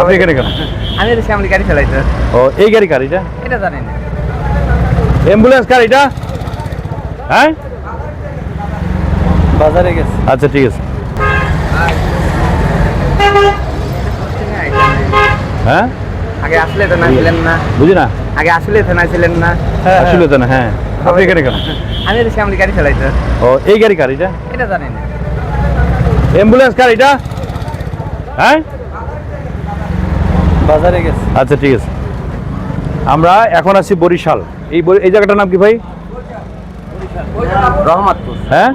আপনি এখানে কেন? আমি সামনে গাড়ি চালাই ও এই গাড়ি কার এটা? এটা জানি না। অ্যাম্বুলেন্স হ্যাঁ? বাজারে গেছে। আচ্ছা ঠিক আছে। হ্যাঁ? আগে আসলে তো না ছিলেন না। বুঝি না? আগে আসলে তো না ছিলেন না। আসলে তো না হ্যাঁ। আপনি এখানে কেন? আমি গাড়ি চালাই ও এই গাড়ি কার এটা? এটা জানি না। অ্যাম্বুলেন্স কার এটা? হ্যাঁ? বাজারে গেছে। আচ্ছা ঠিক আছে। আমরা এখন আছি বরিশাল। এই এই জায়গাটার নাম কি ভাই? রহমতপুর। হ্যাঁ?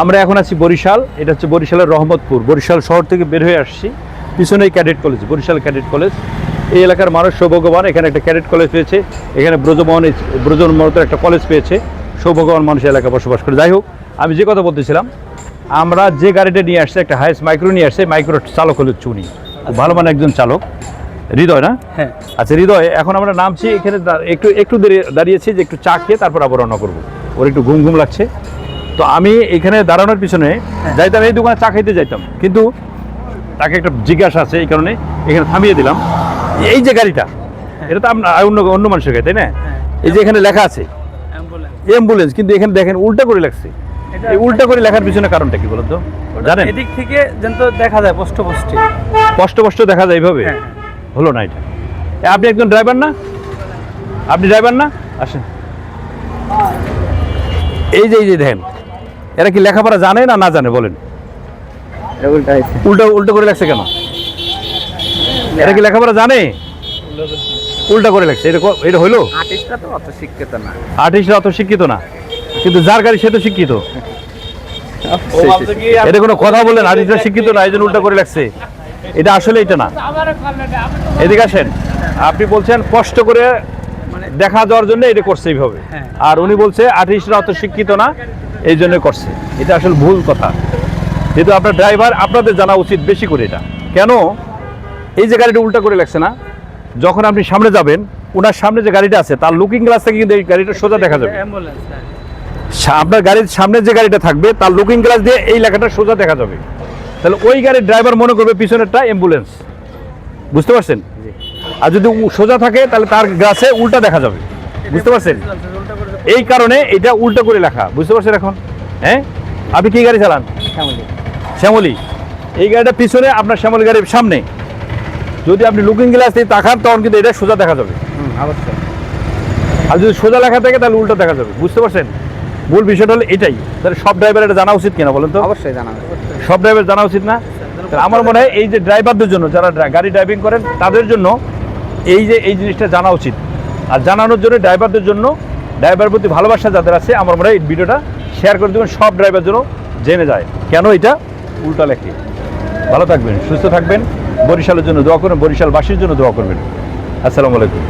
আমরা এখন আছি বরিশাল। এটা হচ্ছে বরিশালের রহমতপুর। বরিশাল শহর থেকে বের হয়ে আসছি। পিছনেই cadet college Barishal cadet college. এই এলাকার মানুষ সৌভাগ্যবান। এখানে একটা ক্যাডেট কলেজ পেয়েছে। এখানে ব্রজমোহন ব্রজমোহনের একটা কলেজ পেয়েছে। সৌভাগ্যবান মানুষ এই এলাকায় বসবাস করে। যাই হোক আমি যে কথা বলতেছিলাম আমরা যে গাড়িটা নিয়ে আসছে একটা হাইস মাইক্রো নিয়ে আসছে মাইক্রো চালক হলো চুনি। ভালো মানে একজন চালক। হৃদয় না? হ্যাঁ। আচ্ছা হৃদয় এখন আমরা নামছি এখানে একটু একটু দাঁড়িয়ে- দাঁড়িয়েছি যে একটু চা খেয়ে তারপর আবার রওনা করব। ওর একটু ঘুম ঘুম লাগছে। তো আমি এখানে দাঁড়ানোর পিছনে যাইতাম এই দোকানে চা খাইতে যাইতাম। কিন্তু তাকে একটা জিজ্ঞাসা আছে এই কারণে এখানে থামিয়ে দিলাম। এই যে গাড়িটা এটা তো আপনার অন্য অন্য মানুষের গাড়ি তাই না? এই যে এখানে লেখা আছে অ্যাম্বুলেন্স। কিন্তু এখানে দেখেন উল্টা করে লাগছে উল্টা করে লেখার পিছনে কারণটা কি বলুন জানেন? এদিক থেকে যেন দেখা যায় পোস্ট পোস্টে স্পষ্ট স্পষ্ট দেখা যায় এইভাবে? হ্যাঁ, হলো না এটা। আপনি একজন ড্রাইভার না? আপনি ড্রাইভার না? আসেন। এই যে এই যে দেখেন এরা কি লেখাপড়া জানে না না জানে বলেন? উল্টা উল্টো উল্টো করে লাগছে কেন? এরা কি লেখাপড়া জানে? উল্টা করে লাগছে এটা এটা হইল আর্টিস্টরা তো অত শিক্ষিত না। আর্টিস্টরা অত শিক্ষিত না। কিন্তু যার গাড়ি সে তো শিক্ষিত। এটা কোনো কথা বললেন আর্টিস্টরা শিক্ষিত না এই জন্য উল্টা করে লাগছে এটা আসলে এটা না। এদিকে আসেন। আপনি বলছেন কষ্ট করে দেখা যাওয়ার জন্য এটা করছে এইভাবে। হ্যাঁ। আর উনি বলছে আর্টিস্টরা অত শিক্ষিত না এই জন্য করছে। এটা আসলে ভুল কথা। যেহেতু আপনার ড্রাইভার আপনাদের জানা উচিত বেশি করে এটা। কেন? এই যে গাড়িটা উল্টা করে লাগছে না যখন আপনি সামনে যাবেন ওনার সামনে যে গাড়িটা আছে তার লুকিং গ্লাস থেকে কিন্তু এই গাড়িটা সোজা দেখা যাবে। আপনার গাড়ির সামনে যে গাড়িটা থাকবে তার লুকিং গ্লাস দিয়ে এই লেখাটা সোজা দেখা যাবে। তাহলে ওই গাড়ির ড্রাইভার মনে করবে পিছনেরটা অ্যাম্বুলেন্স বুঝতে পারছেন? আর যদি সোজা থাকে তাহলে তার গ্লাসে উল্টা দেখা যাবে। বুঝতে পারছেন? এই কারণে এটা উল্টো করে লেখা। বুঝতে পারছেন এখন? হ্যাঁ? আপনি কি গাড়ি চালান? শ্যামলি। এই গাড়িটা পিছনে আপনার শ্যামলি গাড়ির সামনে। যদি আপনি লুকিং গ্লাস দিয়ে তাকান তখন কিন্তু এটা সোজা দেখা যাবে। আর যদি সোজা লেখা থাকে তাহলে উল্টো দেখা যাবে। বুঝতে পারছেন? মূল বিষয়টা হলো এটাই। তাহলে সব ড্রাইভার এটা জানা উচিত কিনা বলেন তো? অবশ্যই জানাবে সব ড্রাইভার জানা উচিত না? আমার মনে হয় এই যে ড্রাইভারদের জন্য যারা গাড়ি ড্রাইভিং করেন তাদের জন্য এই যে এই জিনিসটা জানা উচিত। আর জানানোর জন্য ড্রাইভারদের জন্য ড্রাইভার প্রতি ভালোবাসা যাদের আছে আমার মনে হয় এই ভিডিওটা শেয়ার করে দেবেন সব ড্রাইভার জন্য জেনে যায়। কেন এটা? উল্টা লেখে। ভালো থাকবেন সুস্থ থাকবেন বরিশালের জন্য দোয়া করবেন বরিশালবাসীর জন্য দোয়া করবেন। আসসালামু আলাইকুম।